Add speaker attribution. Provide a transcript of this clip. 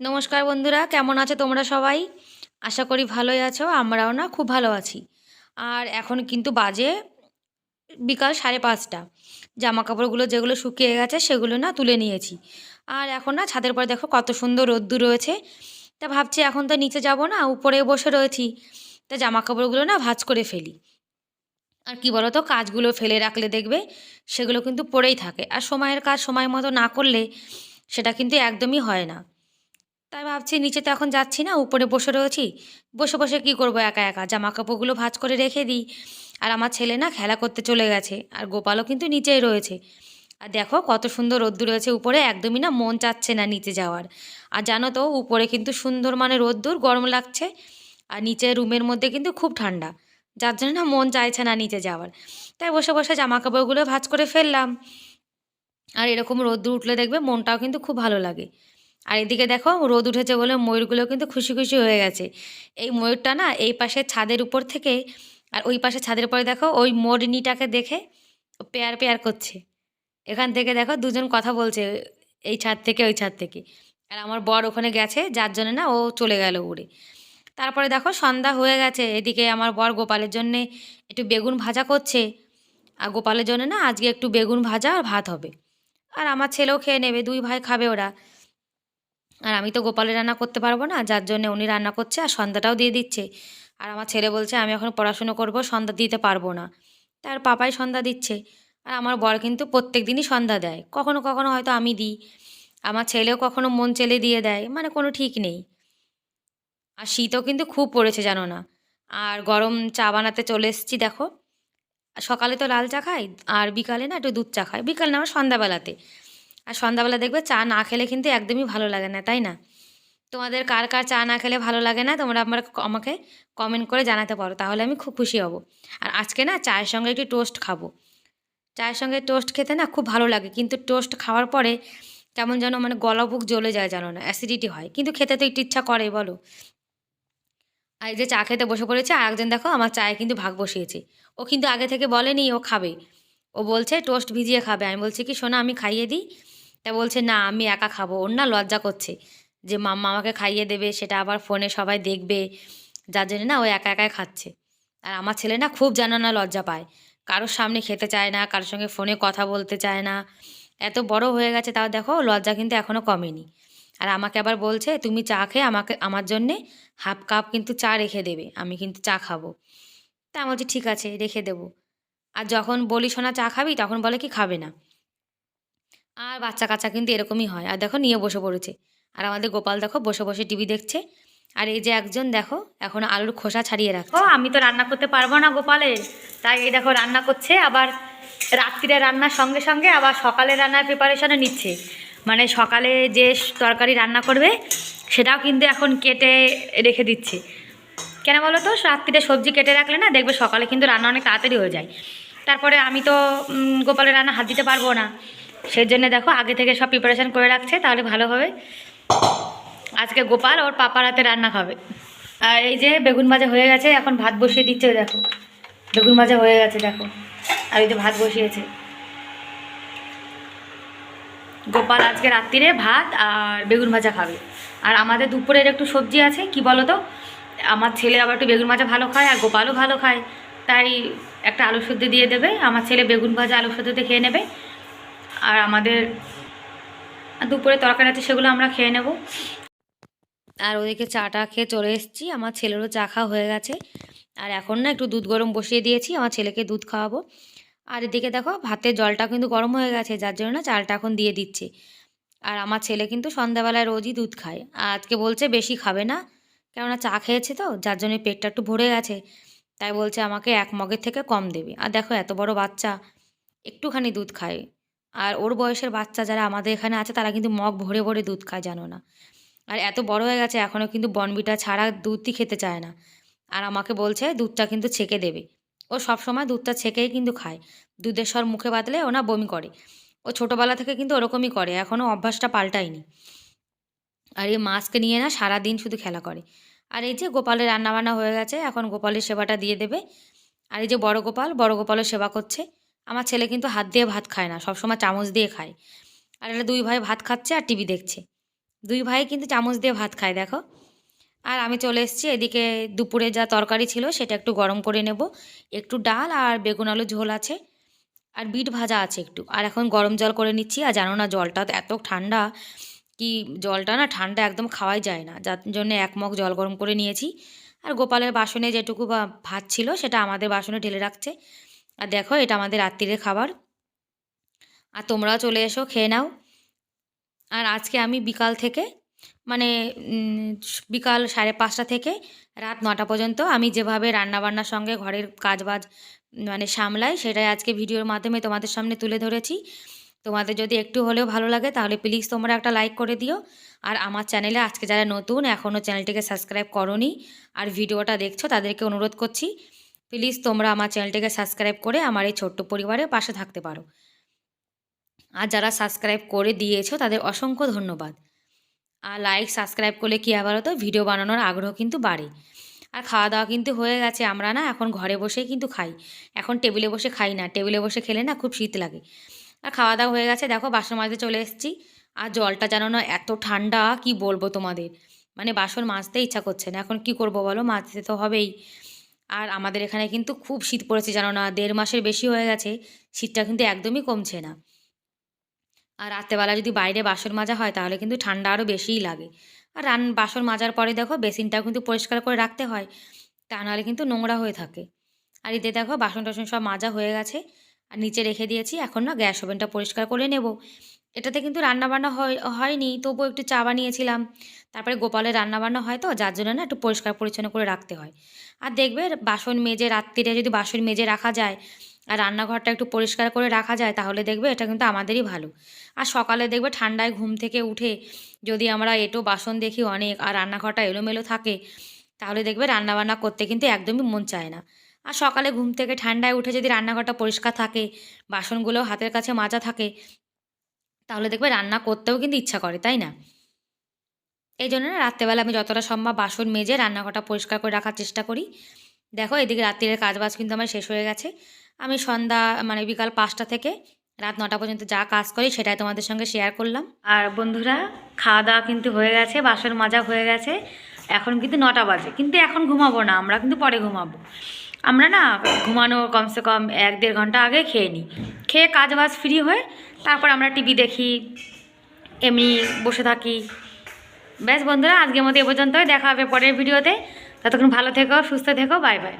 Speaker 1: নমস্কার বন্ধুরা, কেমন আছো তোমরা সবাই? আশা করি ভালোই আছো, আমরাও না, খুব ভালো আছি। আর এখন কিন্তু বাজে বিকাল সাড়ে পাঁচটা। জামা কাপড়গুলো যেগুলো শুকিয়ে গেছে সেগুলো না তুলে নিয়েছি। আর এখন না ছাদের পরে দেখো কত সুন্দর রোদ্দুর রয়েছে। তা ভাবছি এখন তো নিচে যাব না, উপরে বসে রয়েছি। তা জামা কাপড়গুলো না ভাজ করে ফেলি। আর কি বলো তো কাজগুলো ফেলে রাখলে দেখবে সেগুলো কিন্তু পড়েই থাকে। আর সময়ের কাজ সময় মতো না করলে সেটা কিন্তু একদমই হয় না। তাই ভাবছি নিচে তো এখন যাচ্ছি না, উপরে বসে রয়েছি। বসে বসে কি করব একা একা? জামা কাপড়গুলো ভাঁজ করে রেখে দিই। আর আমার ছেলে না খেলা করতে চলে গেছে, আর গোপালও কিন্তু নিচেই রয়েছে। আর দেখো কত সুন্দর রোদ্দুর রয়েছে উপরে, একদমই না মন চাচ্ছে না নিচে যাওয়ার। আর জানো তো উপরে কিন্তু সুন্দর মানে রোদ্দুর, গরম লাগছে। আর নিচে রুমের মধ্যে কিন্তু খুব ঠান্ডা। যার জন্য না মন চাইছে না নিচে যাওয়ার। তাই বসে বসে জামা কাপড়গুলো ভাঁজ করে ফেললাম। আর এরকম রোদ্দুর উঠলে দেখবে মনটাও কিন্তু খুব ভালো লাগে। আর এদিকে দেখো রোদ উঠেছে বলে ময়ূরগুলো কিন্তু খুশি খুশি হয়ে গেছে। এই ময়ূরটা না এই পাশে ছাদের উপর থেকে আর ওই পাশে ছাদের পরে দেখো ওই মোরনিটাকে দেখে পেয়ার পেয়ার করছে। এখান থেকে দেখো দুজন কথা বলছে এই ছাদ থেকে ওই ছাদ থেকে। আর আমার বর ওখানে গেছে, যার জন্য না ও চলে গেল উড়ে। তারপরে দেখো সন্ধ্যা হয়ে গেছে, এদিকে আমার বর গোপালের জন্যে একটু বেগুন ভাজা করছে। আর গোপালের জন্য না আজকে একটু বেগুন ভাজা আর ভাত হবে। আর আমার ছেলেও খেয়ে নেবে, দুই ভাই খাবে ওরা। আর আমি তো গোপালের রান্না করতে পারব না, যার জন্য উনি রান্না করছে আর সন্ধ্যাটাও দিয়ে দিচ্ছে। আর আমার ছেলে বলছে, আমি এখন পড়াশুনো করব, সন্ধ্যা দিতে পারব না। তার পাপাই সন্ধ্যা দিচ্ছে। আর আমার বর কিন্তু প্রত্যেক দিনই সন্ধ্যা দেয়। কখনো কখনো হয়তো আমি দিই। আমার ছেলেও কখনো মন চেলে দিয়ে দেয় মানে কোনো ঠিক নেই। আর শীতও কিন্তু খুব পড়েছে, জানো না? আর গরম চা বানাতে চলে এসেছি, দেখো। সকালে তো লাল চা খাই, আর বিকালে না একটু দুধ চা খাই। বিকালে না, আমার সন্ধ্যাবেলাতে। আর সন্ধ্যাবেলা দেখবে চা না খেলে কিন্তু একদমই ভালো লাগে না, তাই না? তোমাদের কার কার চা না খেলে ভালো লাগে না, তোমরা আমার আমাকে কমেন্ট করে জানাতে পারো, তাহলে আমি খুব খুশি হব। আর আজকে না চায়ের সঙ্গে একটু টোস্ট খাব। চায়ের সঙ্গে টোস্ট খেতে না খুব ভালো লাগে, কিন্তু টোস্ট খাওয়ার পরে কেমন যেন মানে গলা বুক জ্বলে যায় জানো না অ্যাসিডিটি হয়। কিন্তু খেতে তো একটু ইচ্ছা করে বলো। আর যে চা খেতে বসে পড়েছে, আর একজন দেখো আমার চায়ে কিন্তু ভাগ বসিয়েছে। ও কিন্তু আগে থেকে বলেনি ও খাবে। ও বলছে টোস্ট ভিজিয়ে খাবে। আমি বলছি কি, শোনা, আমি খাইয়ে দিই। তা বলছে, না, আমি একা খাব। ওর না লজ্জা করছে যে মাম্মা আমাকে খাইয়ে দেবে, সেটা আবার ফোনে সবাই দেখবে। যার জন্য না ও একা একাই খাচ্ছে। আর আমার ছেলে না খুব যেন না লজ্জা পায়। কারোর সামনে খেতে চায় না, কারোর সঙ্গে ফোনে কথা বলতে চায় না। এত বড় হয়ে গেছে, তাও দেখো লজ্জা কিন্তু এখনও কমেনি। আর আমাকে আবার বলছে, তুমি চা খেয়ে আমাকে, আমার জন্যে হাফ কাপ কিন্তু চা রেখে দেবে, আমি কিন্তু চা খাব। তা আমি বলছি, ঠিক আছে, রেখে দেবো। আর যখন বলি শোনা চা খাবি? তখন বলে কি, খাবে না। আর বাচ্চা কাচ্চা কিন্তু এরকমই হয়। আর দেখো নিয়ে বসে পড়েছে। আর আমাদের গোপাল দেখো বসে বসে টিভি দেখছে। আর এই যে একজন দেখো, এখন আলুর খোসা ছাড়িয়ে রাখছে। ও, আমি তো রান্না করতে পারব না গোপালের। তাই এই দেখো রান্না করছে, আবার রাত্রিরে রান্নার সঙ্গে সঙ্গে আবার সকালে রান্নার প্রিপারেশনও নিচ্ছে। মানে সকালে যে তরকারি রান্না করবে, সেটাও কিন্তু এখন কেটে রেখে দিচ্ছে। কেন বলো তো, রাত্রিরে সবজি কেটে রাখলে না, দেখবে সকালে কিন্তু রান্না অনেক তাড়াতাড়ি হয়ে যায়। তারপরে আমি তো গোপালের রান্না হাত দিতে পারব না। সেই জন্য দেখো, আগে থেকে সব প্রিপারেশন করে রাখছে, তাহলে ভালো হবে। আজকে গোপাল ওর পাপার হাতে রান্না খাবে। আর এই যে বেগুন ভাজা হয়ে গেছে, এখন ভাত বসিয়ে দিচ্ছে, দেখো। বেগুন ভাজা হয়ে গেছে, দেখো। আর এই যে ভাত বসিয়েছে। গোপাল আজকে রাত্রিরে ভাত আর বেগুন ভাজা খাবে। আর আমাদের দুপুরের একটু সবজি আছে, কি বলো তো আমার ছেলে আবার একটু বেগুন ভাজা ভালো খায়, আর গোপালও ভালো খায়। তাই একটা আলু সেদ্ধ দিয়ে দেবে। আমার ছেলে বেগুন ভাজা, আলু সেদ্ধতে খেয়ে নেবে। আর আমাদের দুপুরে তরকারি আছে, সেগুলো আমরা খেয়ে নেব। আর ওদিকে চাটা খেয়ে চলে এসেছি। আমার ছেলেরও চা খাওয়া হয়ে গেছে। আর এখন না একটু দুধ গরম বসিয়ে দিয়েছি, আমার ছেলেকে দুধ খাওয়াবো। আর এদিকে দেখো, ভাতের জলটা কিন্তু গরম হয়ে গেছে, যার জন্য না চালটা এখন দিয়ে দিচ্ছে। আর আমার ছেলে কিন্তু সন্ধ্যাবেলায় রোজই দুধ খায়। আর আজকে বলছে বেশি খাবে না, কেননা চা খেয়েছে তো, যার জন্য পেটটা একটু ভরে গেছে। তাই বলছে আমাকে এক মগের থেকে কম দেবে। আর দেখো, এত বড় বাচ্চা, একটুখানি দুধ খায়। আর ওর বয়সের বাচ্চা যারা আমাদের এখানে আছে, তারা কিন্তু মগ ভরে ভরে দুধ খায়, জানো না। আর এত বড় হয়ে গেছে এখনও কিন্তু বনবিটা ছাড়া দুধই খেতে চায় না। আর আমাকে বলছে, দুধটা কিন্তু ছেঁকে দেবে। ও সব সময় দুধটা ছেঁকেই কিন্তু খায়। দুধের স্বর মুখে বাদলে ও না বমি করে। ও ছোটোবেলা থেকে কিন্তু ওরকমই করে এখনও অভ্যাসটা পাল্টায়নি। আর এই মাছকে নিয়ে না সারা দিন শুধু খেলা করে। আর এই যে গোপালের রান্নাবান্না হয়ে গেছে, এখন গোপালের সেবাটা দিয়ে দেবে। আর এই যে বড় গোপাল, বড় গোপালের সেবা করছে। আমার ছেলে কিন্তু হাত দিয়ে ভাত খায় না, সবসময় চামচ দিয়ে খায়। আর এটা দুই ভাই ভাত খাচ্ছে আর টিভি দেখছে। দুই ভাই কিন্তু চামচ দিয়ে ভাত খায়, দেখো। আর আমি চলে এসেছি, এদিকে দুপুরে যা তরকারি ছিল সেটা একটু গরম করে নেব। একটু ডাল আর বেগুন আলু ঝোল আছে আর বিট ভাজা আছে একটু। আর এখন গরম জল করে নিচ্ছি, আর জানো না জলটা এত ঠান্ডা কি জলটা না ঠান্ডা একদম খাওয়াই যায় না। যার জন্য এক মগ জল গরম করে নিয়েছি। আর গোপালের বাসনে যেটুকু ভাত ছিল সেটা আমাদের বাসনে ঢেলে রাখছে। আর দেখো, এটা আমাদের রাত্রিরের খাবার। আর তোমরাও চলে এসো, খেয়ে নাও। আর আজকে আমি বিকাল থেকে মানে বিকাল সাড়ে পাঁচটা থেকে রাত নটা পর্যন্ত আমি যেভাবে রান্নাবান্নার সঙ্গে ঘরের কাজবাজ মানে সামলাই, সেটাই আজকে ভিডিওর মাধ্যমে তোমাদের সামনে তুলে ধরেছি। তোমাদের যদি একটু হলেও ভালো লাগে, তাহলে প্লিজ তোমরা একটা লাইক করে দিও। আর আমার চ্যানেলে আজকে যারা নতুন এখনও চ্যানেলটিকে সাবস্ক্রাইব করনি, আর ভিডিওটা দেখছ, তাদেরকে অনুরোধ করছি প্লিজ তোমরা আমার চ্যানেলটিকে সাবস্ক্রাইব করে আমার এই ছোট্ট পরিবারের পাশে থাকতে পারো। আর যারা সাবস্ক্রাইব করে দিয়েছ, তাদের অসংখ্য ধন্যবাদ। আর লাইক সাবস্ক্রাইব করলে কী আবার হতো? ভিডিও বানানোর আগ্রহ কিন্তু বাড়ে। আর খাওয়া দাওয়া কিন্তু হয়ে গেছে, আমরা না এখন ঘরে বসেই কিন্তু খাই। এখন টেবিলে বসে খাই না টেবিলে বসে খেলে না খুব শীত লাগে। আর খাওয়া দাওয়া হয়ে গেছে, দেখো বাসন মাজতে চলে এসেছি। আর জলটা যেন না এত ঠান্ডা, কি বলব তোমাদের? মানে বাসন মাজতে ইচ্ছা করছে না, এখন কি করব বলো? মাজতে তো হবেই। আর আমাদের এখানে কিন্তু খুব শীত পড়েছে, জানো না? দেড় মাসের বেশি হয়ে গেছে, শীতটা কিন্তু একদমই কমছে না। আর রাত্রেবেলা যদি বাইরে বাসন মাজা হয়, তাহলে কিন্তু ঠান্ডা আরও বেশিই লাগে। আর রান, বাসন মাজার পরে দেখো, বেসিনটাও কিন্তু পরিষ্কার করে রাখতে হয়, তা নাহলে কিন্তু নোংরা হয়ে থাকে। আর এতে দেখো বাসন টাসন সব মাজা হয়ে গেছে, আর নিচে রেখে দিয়েছি, এখন না গ্যাস ওভেনটা পরিষ্কার করে নেব। এটাতে কিন্তু রান্নাবান্না হয়, হয়নি, তবুও একটু চা বানিয়েছিলাম। তারপরে গোপালের রান্নাবান্না হয় তো, যার জন্য না একটু পরিষ্কার পরিচ্ছন্ন করে রাখতে হয়। আর দেখবে বাসন মেজে রাত্রিরে যদি বাসন মেজে রাখা যায়, আর রান্নাঘরটা একটু পরিষ্কার করে রাখা যায়, তাহলে দেখবে এটা কিন্তু আমাদেরই ভালো। আর সকালে দেখবে ঠান্ডায় ঘুম থেকে উঠে যদি আমরা এটো বাসন দেখি অনেক, আর রান্নাঘরটা এলোমেলো থাকে, তাহলে দেখবে রান্নাবান্না করতে কিন্তু একদমই মন চায় না। আর সকালে ঘুম থেকে ঠান্ডায় উঠে যদি রান্নাঘরটা পরিষ্কার থাকে, বাসনগুলো হাতের কাছে মাজা থাকে তাহলে দেখবে রান্না করতেও কিন্তু ইচ্ছা করে, তাই না? এই জন্য না রাত্রেবেলা আমি যতটা সম্ভব বাসন মেজে রান্নাঘরটা পরিষ্কার করে রাখার চেষ্টা করি। দেখো এদিকে রাত্রিরের কাজবাজ কিন্তু আমার শেষ হয়ে গেছে। আমি সন্ধ্যা মানে বিকাল পাঁচটা থেকে রাত নটা পর্যন্ত যা কাজ করি সেটাই তোমাদের সঙ্গে শেয়ার করলাম। আর বন্ধুরা খাওয়া দাওয়া কিন্তু হয়ে গেছে, বাসন মাজা হয়ে গেছে। এখন কিন্তু নটা বাজে, কিন্তু এখন ঘুমাবো না, আমরা কিন্তু পরে ঘুমাবো। আমরা না ঘুমানোর কমসে কম এক দেড় ঘণ্টা আগে খেয়ে নিই। খেয়ে কাজ বাজ ফ্রি হয়ে তারপর আমরা টিভি দেখি, এমনি বসে থাকি। ব্যাস বন্ধুরা, আজকের মতো এ পর্যন্তই। দেখা হবে পরের ভিডিওতে। ততক্ষণ ভালো থেকো, সুস্থ থেকো, বাই বাই।